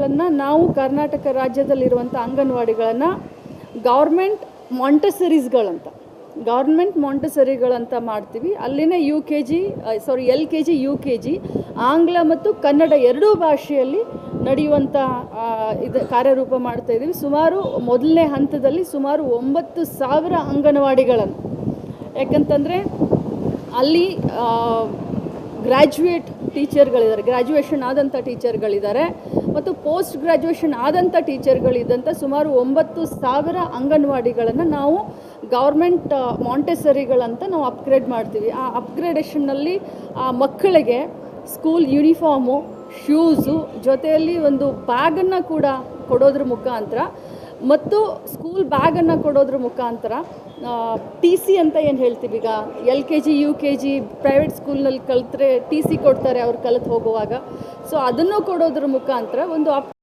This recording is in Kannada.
ಗಳನ್ನ ನಾವು ಕರ್ನಾಟಕ ರಾಜ್ಯದಲ್ಲಿರುವಂಥ ಅಂಗನವಾಡಿಗಳನ್ನು ಗೌರ್ಮೆಂಟ್ ಮಾಂಟಸರೀಸ್ಗಳಂತ, ಗೌರ್ಮೆಂಟ್ ಮಾಂಟಸರಿಗಳಂತ ಮಾಡ್ತೀವಿ. ಅಲ್ಲಿನ U K G sorry L K G U K G ಆಂಗ್ಲ ಮತ್ತು ಕನ್ನಡ ಎರಡೂ ಭಾಷೆಯಲ್ಲಿ ನಡೆಯುವಂಥ ಇದು, ಕಾರ್ಯರೂಪ ಮಾಡ್ತಾ ಇದ್ದೀವಿ ಸುಮಾರು ಮೊದಲನೇ ಹಂತದಲ್ಲಿ ಸುಮಾರು ಒಂಬತ್ತು ಸಾವಿರ ಅಂಗನವಾಡಿಗಳನ್ನು. ಯಾಕಂತಂದರೆ ಅಲ್ಲಿ ಗ್ರ್ಯಾಜುಯೇಟ್ ಟೀಚರ್ಗಳಿದ್ದಾರೆ ಗ್ರ್ಯಾಜುಯೇಷನ್ ಆದಂಥ ಟೀಚರ್ಗಳಿದ್ದಾರೆ ಮತ್ತು ಪೋಸ್ಟ್ ಗ್ರ್ಯಾಜುಯೇಷನ್ ಆದಂಥ ಟೀಚರ್ಗಳಿದ್ದಂಥ ಸುಮಾರು ಒಂಬತ್ತು ಸಾವಿರ ಅಂಗನವಾಡಿಗಳನ್ನು ನಾವು ಗೌರ್ಮೆಂಟ್ ಮಾಂಟೆಸರಿಗಳಂತ ನಾವು ಅಪ್ಗ್ರೇಡ್ ಮಾಡ್ತೀವಿ. ಆ ಅಪ್ಗ್ರೇಡೇಷನ್ನಲ್ಲಿ ಆ, ಮಕ್ಕಳಿಗೆ ಸ್ಕೂಲ್ ಯೂನಿಫಾರ್ಮು ಶೂಸು ಜೊತೆಯಲ್ಲಿ ಒಂದು ಬ್ಯಾಗನ್ನು ಕೂಡ ಕೊಡೋದ್ರ ಮುಖಾಂತರ ಮತ್ತು ಸ್ಕೂಲ್ ಬ್ಯಾಗನ್ನು ಕೊಡೋದ್ರ ಮುಖಾಂತರ ಟಿ ಸಿ ಅಂತ ಏನು ಹೇಳ್ತೀವಿ ಈಗ? L K G U K G private ಸ್ಕೂಲ್ನಲ್ಲಿ ಕಲಿತ್ರೆ ಟಿ ಸಿ ಕೊಡ್ತಾರೆ ಅವ್ರು ಕಲಿತು ಹೋಗುವಾಗ. ಸೊ ಅದನ್ನು ಕೊಡೋದ್ರ ಮುಖಾಂತರ ಒಂದು